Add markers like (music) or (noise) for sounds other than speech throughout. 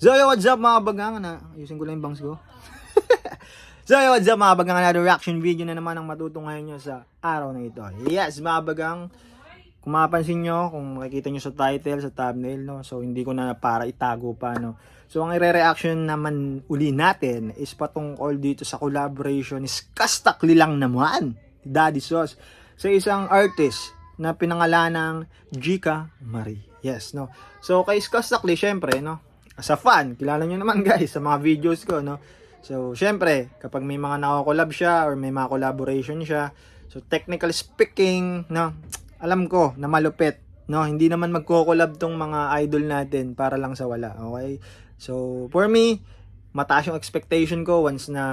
So yo, what's up mga bagangan na? Ayusin ko lang yung bangs ko. (laughs) so yo, what's up mga bagang another reaction video na naman ang matutunghayan nyo sa araw na ito. Yes, mga bagang, kung mapapansin nyo, kung makikita nyo sa title, sa thumbnail, no? So hindi ko na para itago pa, no? So ang ire-reaction naman uli natin is patungkol dito sa collaboration is kastakli lang naman. Daddy Sauce sa isang artist na pinangalan ng Jika Marie. Yes, no? So kay Kastakli, syempre, no? As a fan, kilala nyo naman (laughs) guys sa mga videos ko, no? So, syempre, kapag may mga nakakolab siya or may mga collaboration siya, so technically speaking, no, alam ko na malupit, no? Hindi naman magko-collab tong mga idol natin para lang sa wala, okay? So, for me, mataas yung expectation ko once na,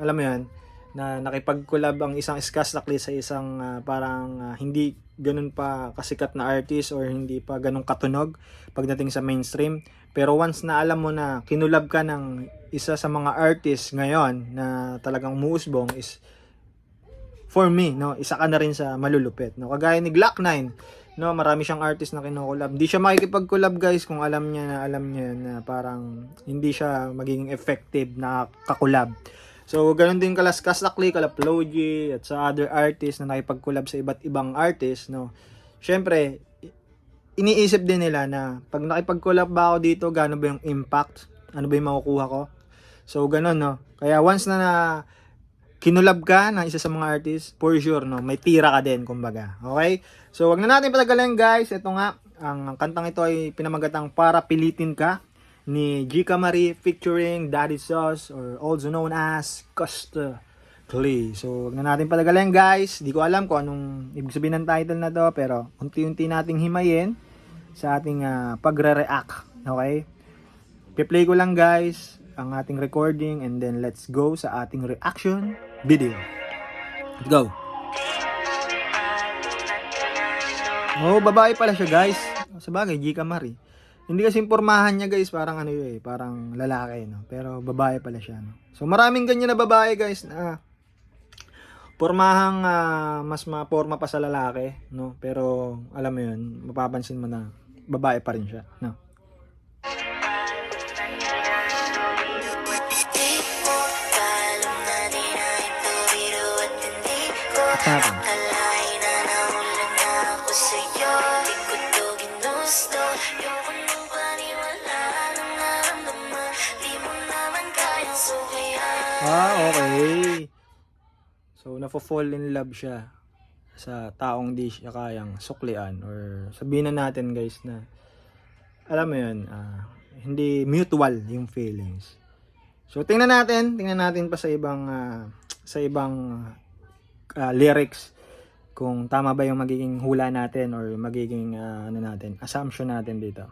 alam mo yan, na nakipag-collab ang isang Skastakli sa isang ah, parang ah, hindi ganun pa kasikat na artist or hindi pa ganun katunog pagdating sa mainstream. Pero once na alam mo na kinulab ka ng isa sa mga artist ngayon na talagang muusbong is for me, no, isa ka na rin sa malulupit, no. Kagaya ni Glock 9, no, marami siyang artist na kinukulab. Hindi siya makikipag-collab, guys, kung alam niya na alam niya na parang hindi siya magiging effective na kakulab. So, ganun din kala Kasakli, kala Plogy, at sa other artists na nakipag-collab sa iba't ibang artists, no. Syempre, iniisip din nila na pag nakipag-collab ba ako dito, gaano ba yung impact? Ano ba yung makukuha ko? So, ganun, no. Kaya once na, na kinulab ka ng isa sa mga artist, for sure, no, may tira ka din, kumbaga. Okay? So, wag na natin patagalin, guys. Ito nga, ang kantang ito ay pinamagatang Para Pilitin Ka ni Gika Marie featuring Daddy Sauce or also known as Costa Clay. So, wag na natin patagalin, guys. Di ko alam kung anong ibig sabihin ng title na to, pero unti-unti nating himayin sa ating ah, pagre-react. Okay? Pe-play ko lang, guys, ang ating recording and then let's go sa ating reaction video. Let's go. Oh, babae pala siya, guys. Sa bagay, Gika Marie. Hindi kasi pormahan niya, guys, parang ano yun eh, parang lalaki, no? Pero babae pala siya, no? So, maraming ganyan na babae, guys, na pormahang ah, mas maporma pa sa lalaki, no? Pero, alam mo yun, mapapansin mo na babae pa rin siya, no? Alam Ah, okay. So, nafo-fall in love siya sa taong di siya kayang suklian or sabihin na natin guys na alam mo yun, ah, hindi mutual yung feelings. So, tingnan natin, tingnan natin pa sa ibang ah, sa ibang ah, lyrics kung tama ba yung magiging hula natin or magiging ah, ano natin, assumption natin dito.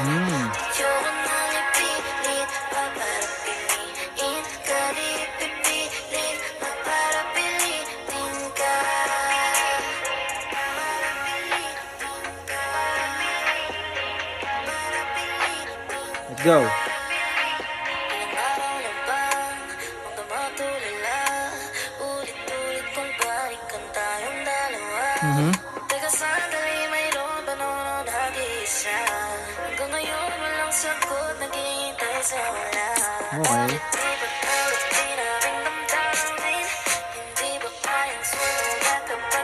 Hmm.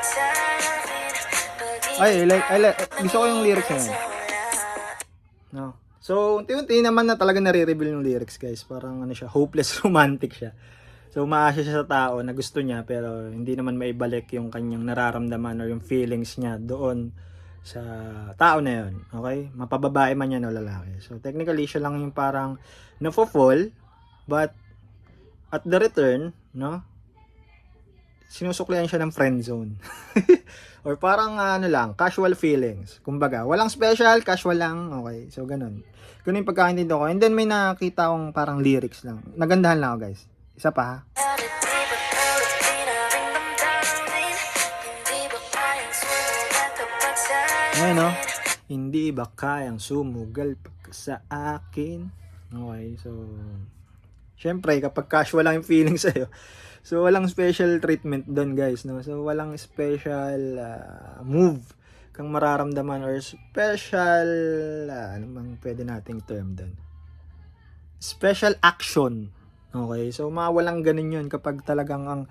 Sa akin Pag-ibig Ay, I like, I like, gusto ko yung lyrics na yun. So, unti-unti naman na talaga nare-reveal yung lyrics, guys. Parang ano siya, hopeless (laughs) romantic siya. So, umaasa siya sa tao na gusto niya pero hindi naman maibalik yung kanyang nararamdaman or yung feelings niya doon sa tao na yun. Okay? Mapababae man yan o lalaki. So, technically, siya lang yung parang nafo-fall but at the return, no? sinusuklian siya ng friend zone. (laughs) Or parang ano lang, casual feelings. Kumbaga, walang special, casual lang. Okay, so ganun. Ganun yung pagkakaintindi ko. And then may nakita akong parang lyrics lang. Nagandahan lang ako guys. Isa pa ha. Ngayon no, hindi ba kayang sumugal sa akin? Okay, so Siyempre, kapag casual lang yung feeling (laughs) sa'yo, so walang special treatment doon guys, no? So walang special ah, move kang mararamdaman or special, ah, ano bang pwede nating term doon? Special action. Okay, so mawalang ganun yun kapag talagang ang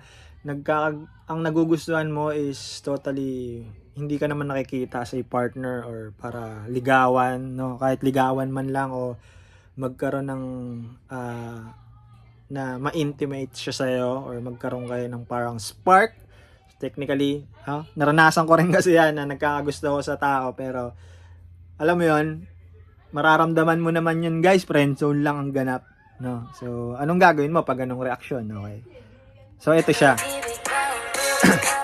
nagka ang nagugustuhan mo is totally hindi ka naman nakikita sa partner or para ligawan, no? Kahit ligawan man lang o magkaroon ng ah, na ma-intimate siya sa'yo or magkaroon kayo ng parang spark. Technically, ha? naranasan ko rin (laughs) kasi yan na nagkakagusto ko sa tao pero alam mo yon mararamdaman mo naman yun guys, friendzone lang ang ganap. No? So, anong gagawin mo pag anong reaksyon? Okay. So, ito siya. (coughs) (coughs)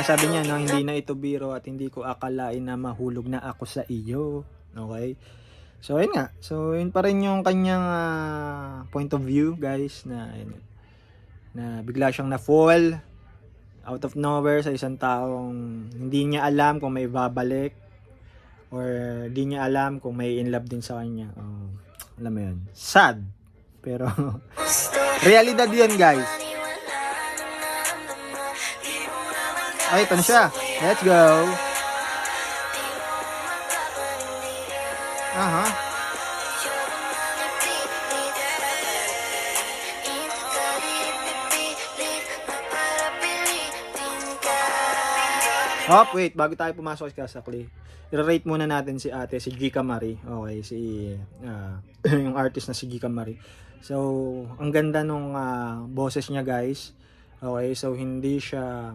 nga sabi niya, no, hindi na ito biro at hindi ko akalain na mahulog na ako sa iyo. Okay? So, ayun nga. So, yun pa rin yung kanyang ah, point of view, guys, na, yun, na bigla siyang na-fall out of nowhere sa isang taong hindi niya alam kung may babalik or hindi niya alam kung may in love din sa kanya. Oh, alam mo yun. Sad. Pero, (laughs) realidad yun, guys. Ay, ito na siya. Let's go. Di mo mapapanigan Aha. Hop, wait, bago tayo pumasok sa Sakli, i-rate muna natin si ate, si Gika Marie. Okay, si, ah, (clears throat) yung artist na si Gika Marie. So, ang ganda nung ah, boses niya guys. Okay, so hindi siya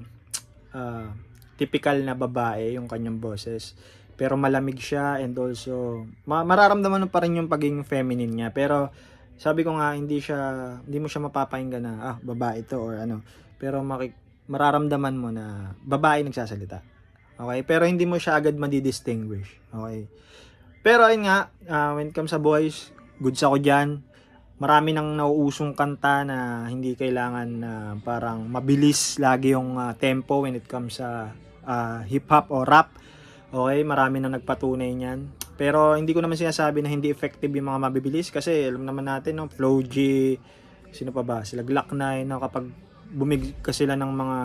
ah, typical na babae yung kanyang boses. Pero malamig siya and also ma- mararamdaman mo pa rin yung pagiging feminine niya. Pero sabi ko nga hindi siya hindi mo siya mapapakinggan na ah babae to or ano. Pero maki- mararamdaman mo na babae nagsasalita. Okay? Pero hindi mo siya agad madidistinguish. Okay? Pero ayun nga, ah, when it comes sa boys, goods ako dyan. Marami nang nauusong kanta na hindi kailangan na parang mabilis lagi yung ah, tempo when it comes sa ah, hip-hop o rap. Okay, marami nang nagpatunay niyan. Pero hindi ko naman sinasabi na hindi effective yung mga mabibilis kasi alam naman natin, no, Flow G, sino pa ba? Sila Glock 9, no, kapag bumig ka sila ng mga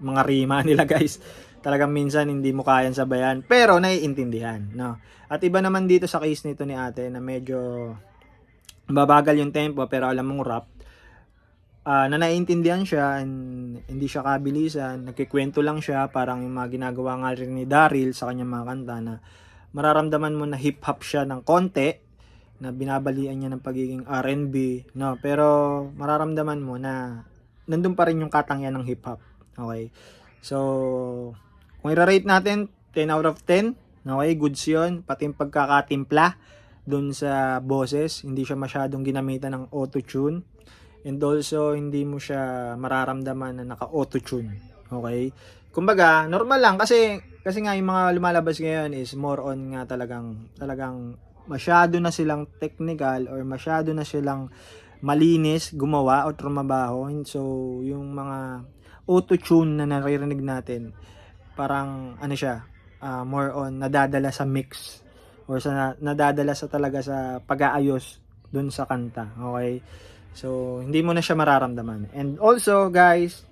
mga rima (laughs) nila guys talagang minsan hindi mo kayang sabayan pero naiintindihan no at iba naman dito sa case nito ni ate na medyo babagal yung tempo pero alam mong rap. Ah, na naiintindihan siya and hindi siya kabilisan. Nagkikwento lang siya parang yung mga ginagawa nga rin ni Daryl sa kanyang mga kanta na mararamdaman mo na hip hop siya ng konti na binabalian niya ng pagiging R&B no? Pero mararamdaman mo na nandun pa rin yung katangyan ng hip hop okay? So kung i-rate natin 10 out of 10 okay? Goods yun. Pati yung pagkakatimpla dun sa boses hindi siya masyadong ginamitan ng auto-tune. And also hindi mo siya mararamdaman na naka-auto-tune okay? Kumbaga normal lang. Kasi kasi nga yung mga lumalabas ngayon is more on nga talagang talagang masyado na silang technical or masyado na silang malinis gumawa o trumabaho. So, yung mga auto-tune na naririnig natin, parang ano siya, ah, more on nadadala sa mix or sa nadadala sa talaga sa pag-aayos dun sa kanta. Okay? So, hindi mo na siya mararamdaman. And also, guys,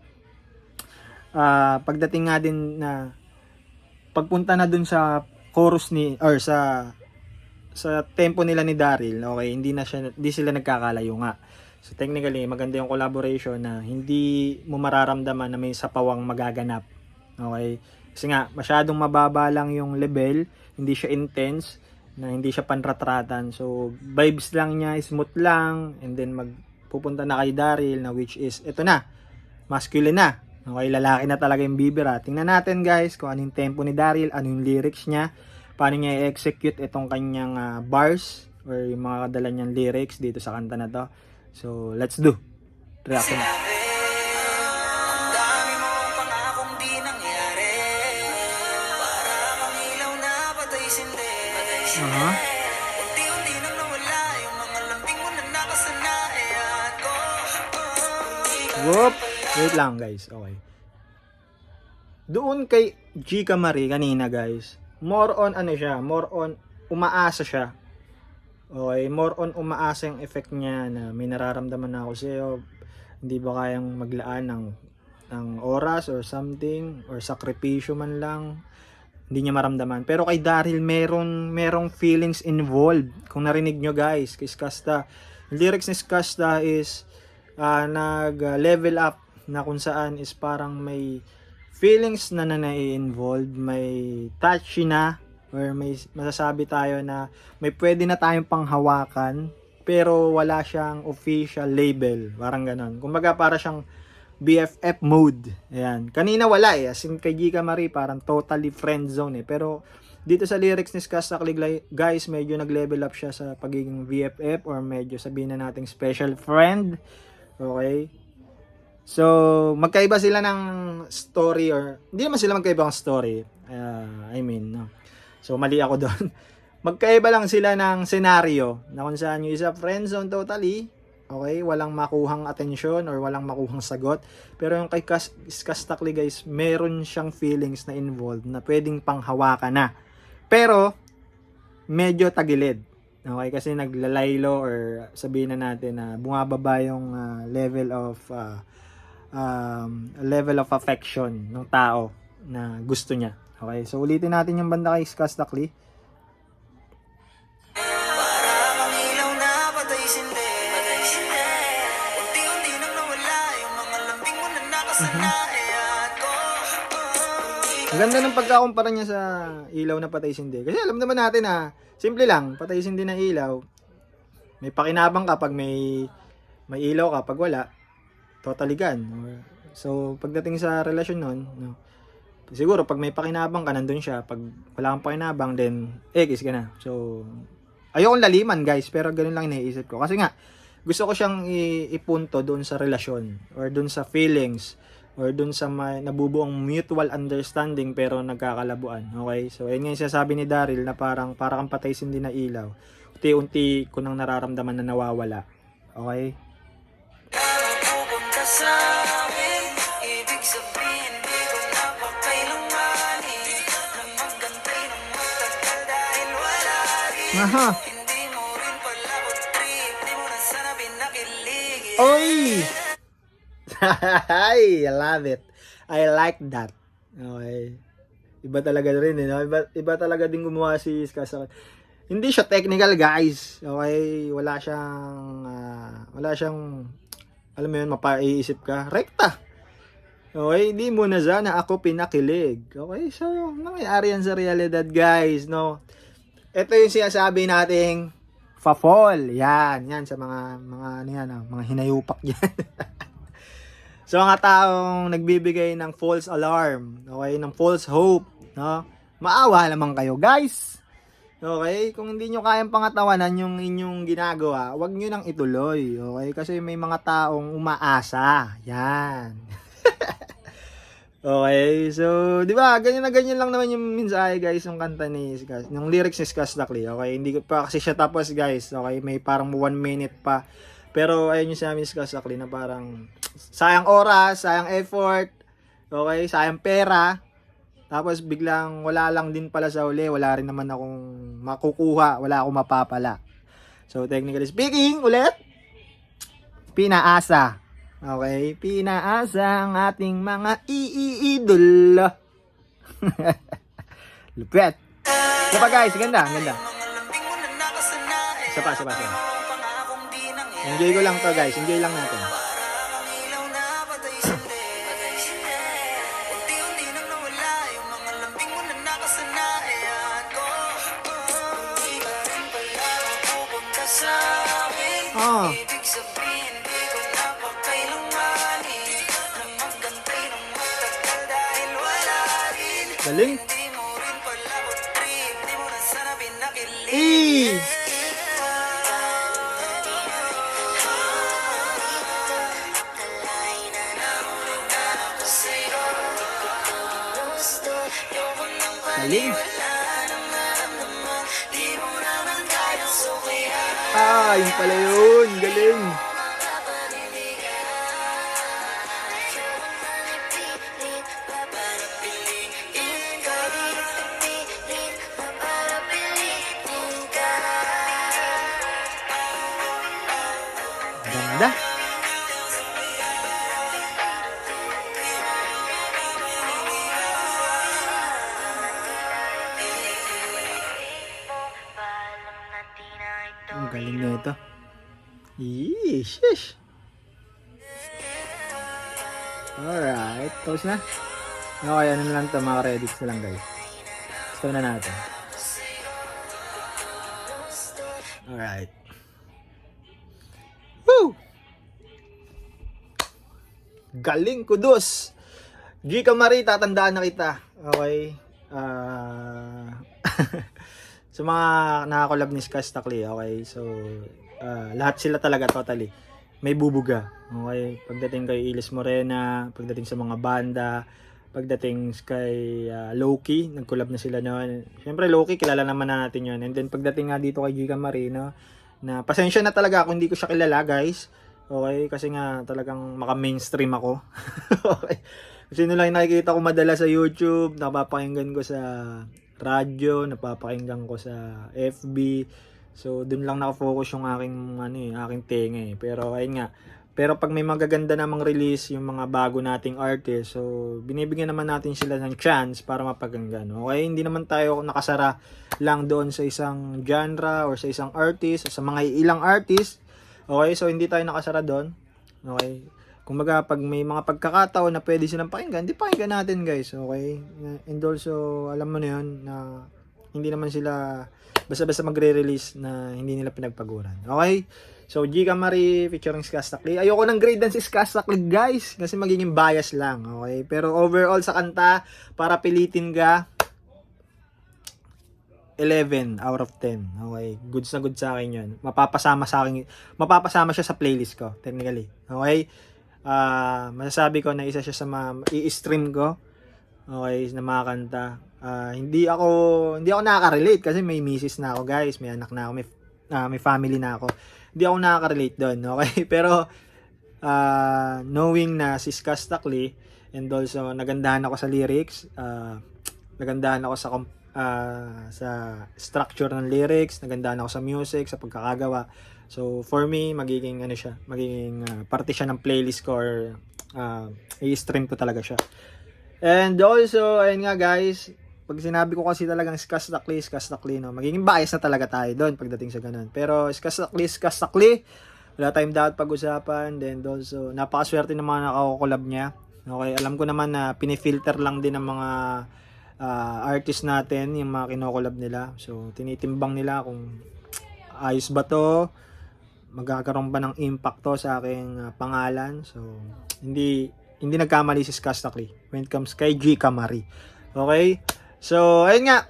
ah pagdating nga din na pagpunta na dun sa chorus ni or sa sa tempo nila ni Daryl, okay, hindi na siya hindi sila nagkakalayo nga. So technically, maganda yung collaboration na hindi mo mararamdaman na may sapawang magaganap. Okay? Kasi nga, masyadong mababa lang yung level, hindi siya intense, na hindi siya panratratan. So, vibes lang niya, smooth lang, and then magpupunta na kay Daryl na which is, ito na, masculine na. Okay, lalaki na talaga yung bibira. Tingnan natin guys kung anong tempo ni Daryl, ano yung lyrics niya, paano niya i-execute itong kanyang ah, bars or yung mga kadala niyang lyrics dito sa kanta na to. So, let's do. Reaction. Ko Whoop! Wait lang guys, okay. Doon kay Gika Marie kanina guys, more on ano siya, more on umaasa siya. Okay, more on umaasa yung effect niya na may nararamdaman na ako sa'yo. Hindi ba kayang maglaan ng, ng oras or something or sakripisyo man lang. Hindi niya maramdaman. Pero kay Daryl, meron, merong feelings involved. Kung narinig nyo guys, kay Skasta. Lyrics ni Skasta is ah, nag-level up na kung saan is parang may feelings na na involved may touchy na or may masasabi tayo na may pwede na tayong panghawakan pero wala siyang official label parang ganon kumbaga para siyang BFF mode ayan kanina wala eh as in kay Gika Marie parang totally friend zone eh pero dito sa lyrics ni Skaz Taklig guys medyo nag-level up siya sa pagiging VFF or medyo sabihin na nating special friend okay So, magkaiba sila ng story or hindi naman sila magkaiba ng story. Uh, I mean, no. So, mali ako (laughs) doon. magkaiba lang sila ng senaryo na kung saan yung isa friend zone totally, okay, walang makuhang atensyon or walang makuhang sagot. Pero yung kay Kas Kastakli guys, meron siyang feelings na involved na pwedeng panghawakan na. Pero, medyo tagilid. Okay, kasi naglalaylo or sabihin na natin na bumababa yung ah, level of ah, um, level of affection ng tao na gusto niya. Okay, so ulitin natin yung banda kay Skastakli. Ang ganda ng pagkakumpara niya sa ilaw na patay sindi. Kasi alam naman natin na simple lang, patay sindi na ilaw. May pakinabang kapag may may ilaw ka pag wala. Totally gone. So, pagdating sa relasyon nun, no, siguro pag may pakinabang ka, nandun siya. Pag wala kang pakinabang, then, eh, kiss ka na. So, ayokong laliman, guys, pero ganun lang iniisip ko. Kasi nga, gusto ko siyang ipunto doon sa relasyon or doon sa feelings or doon sa may nabubuong mutual understanding pero nagkakalabuan. Okay? So, ayun nga yung sinasabi ni Daryl na parang para kang patay sindi na ilaw. Unti-unti ko nang nararamdaman na nawawala. Okay? Aha! Oy! I love it. I like that. Okay. Iba talaga rin eh. No? Iba, iba talaga din gumawa si Skasa. Hindi siya technical guys. Okay. Wala siyang, ah, wala siyang, alam mo yun, mapaiisip ka. Rekta. Okay. Hindi mo na sana ako pinakilig. Okay. So, nangyayari yan sa realidad guys. No. Ito yung sinasabi nating fa-fall. Yan. Yan sa mga, mga, ano yan, ah, mga hinayupak yan. (laughs) sa mga taong nagbibigay ng false alarm, okay, ng false hope, no? Maawa naman kayo, guys. Okay? Kung hindi nyo kayang pangatawanan yung inyong ginagawa, wag nyo nang ituloy, okay? Kasi may mga taong umaasa. Yan. (laughs) okay, so, di ba, ganyan na ganyan lang naman yung mensahe, guys, yung kanta ni yung lyrics ni Skas Dakli, okay? Hindi pa kasi siya tapos, guys, okay? May parang one minute pa. Pero, ayun yung sinabi ni Dakli na parang, sayang oras, sayang effort, okay, sayang pera, tapos biglang wala lang din pala sa uli, wala rin naman akong makukuha, wala akong mapapala. So technically speaking, ulit, pinaasa. Okay, pinaasa ang ating mga iidol. (laughs) Lupet. Pa guys, ganda, ganda. Isa pa, isa pa, isa pa. Enjoy ko lang to guys, enjoy lang natin. Para kang ilaw yun pala yun. Galing. Galing na ito. Yeesh. Alright, tapos na. Okay, ano lang to, mga credits na lang guys. Stop na natin. Alright. Woo! Galing kudos! Gika Marie, tatandaan na kita. Okay. Ah... (laughs) sa mga nakakolab ni Skaz Takli, okay. So, ah, lahat sila talaga totally. May bubuga. Okay. Pagdating kay Ilis Morena, pagdating sa mga banda, pagdating kay ah, Loki, nag-collab na sila noon. Siyempre Loki, kilala naman na natin yun. And then pagdating nga dito kay Giga Marino, na pasensya na talaga ako hindi ko siya kilala guys. Okay, kasi nga talagang maka-mainstream ako. (laughs) okay. Kasi yun lang nakikita ko madala sa YouTube, napapakinggan ko sa radyo, napapakinggan ko sa FB. So, dun lang nakafocus yung aking, ano eh, aking tenga eh. Pero, ayun nga. Pero pag may magaganda namang release, yung mga bago nating artist, so, binibigyan naman natin sila ng chance para mapakinggan. Okay? Hindi naman tayo nakasara lang doon sa isang genre or sa isang artist, sa mga ilang artist. Okay? So, hindi tayo nakasara doon. Okay? Kumbaga, pag may mga pagkakataon na pwede silang pakinggan, di pakinggan natin guys, okay? And also, alam mo na yun, na hindi naman sila basta-basta magre-release na hindi nila pinagpaguran. Okay? So, Gika Marie featuring Skastakli. Ayoko ng grade dan si Skastakli guys, kasi magiging bias lang, okay? Pero overall sa kanta, para pilitin ka, 11 out of 10. Okay, goods na good sa akin 'yun. Mapapasama sa akin, mapapasama siya sa playlist ko technically. Okay? Ah, masasabi ko na isa siya sa mga i-stream ko. Okay, na mga kanta. Ah, hindi ako hindi ako nakaka-relate kasi may misis na ako, guys. May anak na ako, may ah, may family na ako. Hindi ako nakaka-relate doon, (laughs) okay? Pero ah, knowing na si Skastakli and also nagandahan ako sa lyrics, ah, nagandahan ako sa ah, sa structure ng lyrics, nagandahan ako sa music, sa pagkakagawa. So for me, magiging ano siya, magiging ah, parte siya ng playlist ko or ah, i-stream ko talaga siya. And also, ayun nga guys, pag sinabi ko kasi talagang skastakli, skastakli, no, magiging bias na talaga tayo doon pagdating sa ganun. Pero skastakli, skastakli, wala tayong dapat pag-usapan. Then also, napakaswerte ng mga nakakolab niya. Okay, alam ko naman na pinifilter lang din ng mga ah, artist natin, yung mga kinokolab nila. So, tinitimbang nila kung ayos ba to, magkakaroon ba ng impact sa aking ah, pangalan. So, hindi hindi nagkamali si Skastakli when it comes kay G. Kamari. Okay? So, ayun nga.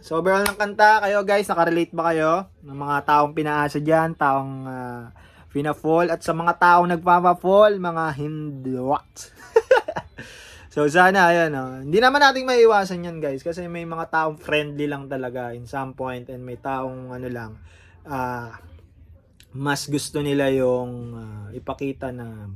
So, overall ng kanta, kayo guys, nakarelate ba kayo? Ng mga taong pinaasa dyan, taong uh, pinafall, at sa mga taong nagpapafall, mga hindi what? (laughs) so, sana, ayan, oh. hindi naman nating maiiwasan yan, guys, kasi may mga taong friendly lang talaga in some point, and may taong, ano lang, ah, mas gusto nila yung ah, ipakita na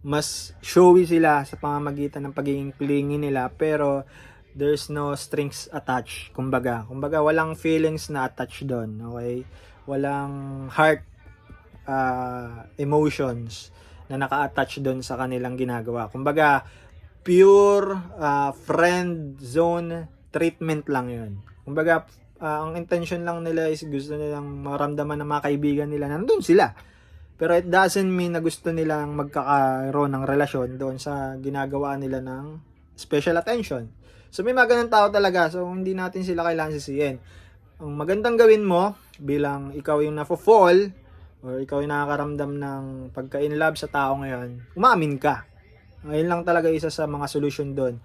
mas showy sila sa pamamagitan ng pagiging clingy nila pero there's no strings attached kumbaga. Kumbaga walang feelings na attached doon okay? Walang heart uh, emotions na naka-attach doon sa kanilang ginagawa. Kumbaga pure uh, friend zone treatment lang yun. Kumbaga uh, ang intention lang nila is gusto nilang maramdaman ng mga kaibigan nila na nandun sila pero it doesn't mean na gusto nilang magkakaroon ng relasyon doon sa ginagawa nila ng special attention. So may mga ganun tao talaga. So hindi natin sila kailangan sisihin. Ang magandang gawin mo bilang ikaw yung nafo-fall or ikaw yung nakakaramdam ng pagka-in love sa tao ngayon, umamin ka. Ayun lang talaga isa sa mga solution doon.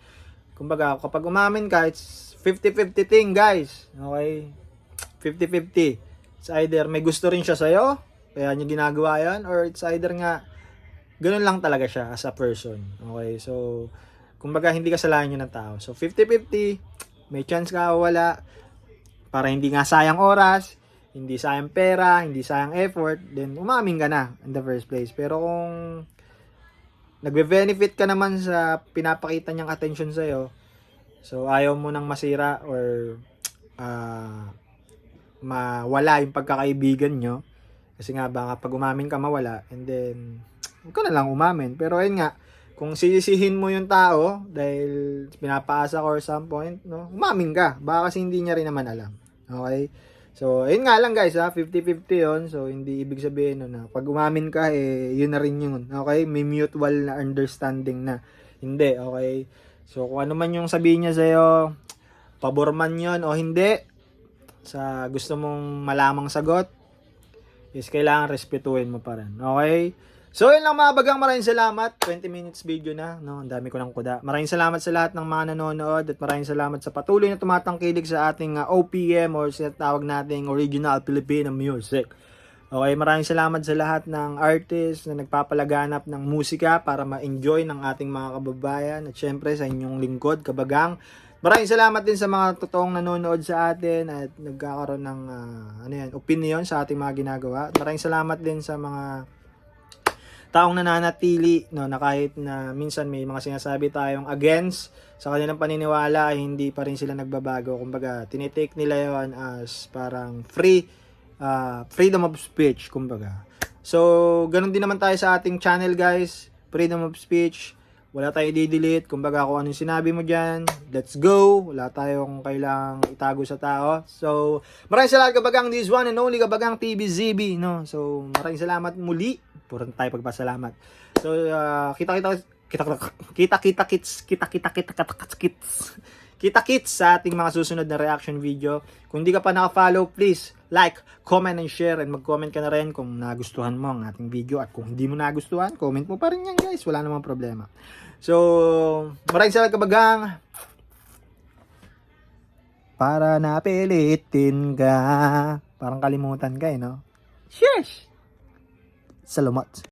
Kumbaga, kapag umamin ka, it's 50-50 thing, guys. Okay? 50-50. It's either may gusto rin siya sa'yo, kaya niya ginagawa yan or it's either nga ganun lang talaga siya as a person. Okay? So, kumbaga hindi kasalanan yun ng tao. So, 50-50, may chance ka wala para hindi nga sayang oras, hindi sayang pera, hindi sayang effort, then umamin ka na in the first place. Pero kung nagbe-benefit ka naman sa pinapakita niyang attention sa'yo, so ayaw mo nang masira or ah, mawala yung pagkakaibigan nyo, Kasi nga baka pag umamin ka mawala and then huwag ka na lang umamin. Pero ayun nga, kung sisisihin mo yung tao dahil pinapaasa ka or some point, no, umamin ka. Baka kasi hindi niya rin naman alam. Okay? So, ayun nga lang guys, ha, 50-50 yun. So, hindi ibig sabihin no, na pag umamin ka, eh, yun na rin yun. Okay? May mutual na understanding na. Hindi, okay? So, kung ano man yung sabihin niya sa'yo, pabor man yun o hindi, sa gusto mong malamang sagot, is kailangan respetuhin mo pa rin. Okay? So, yun lang mga bagang. Maraming salamat. 20 minutes video na. No? Ang dami ko ng kuda. Maraming salamat sa lahat ng mga nanonood at maraming salamat sa patuloy na tumatangkilig sa ating uh, OPM or sa tawag nating Original Filipino Music. Okay, maraming salamat sa lahat ng artist na nagpapalaganap ng musika para ma-enjoy ng ating mga kababayan at syempre sa inyong lingkod, kabagang. Maraming salamat din sa mga totoong nanonood sa atin at nagkakaroon ng ah, ano yan, opinion sa ating mga ginagawa. Maraming salamat din sa mga taong nananatili no na kahit na minsan may mga sinasabi tayong against sa kanilang paniniwala ay hindi pa rin sila nagbabago kumbaga tinitake nila yon as parang free ah, freedom of speech kumbaga. So ganun din naman tayo sa ating channel guys. Freedom of speech. Wala tayong i-delete. Kumbaga kung anong sinabi mo dyan let's go. Wala tayong kailangang itago sa tao. So maraming salamat kabagang this one and only kabagang TVZB no? So maraming salamat muli. Puro tayo pagpasalamat. So uh, kita kita kita kita kita kits kita kita kita kita kits. Kita kits sa ating mga susunod na reaction video. Kung hindi ka pa naka-follow please like comment and share and mag-comment ka na rin kung nagustuhan mo ang ating video. At kung hindi mo nagustuhan comment mo pa rin yan guys. Wala namang problema. So maraming salamat kabagang. Para napilitin ka. Parang kalimutan ka eh no? Sheesh! Salamat.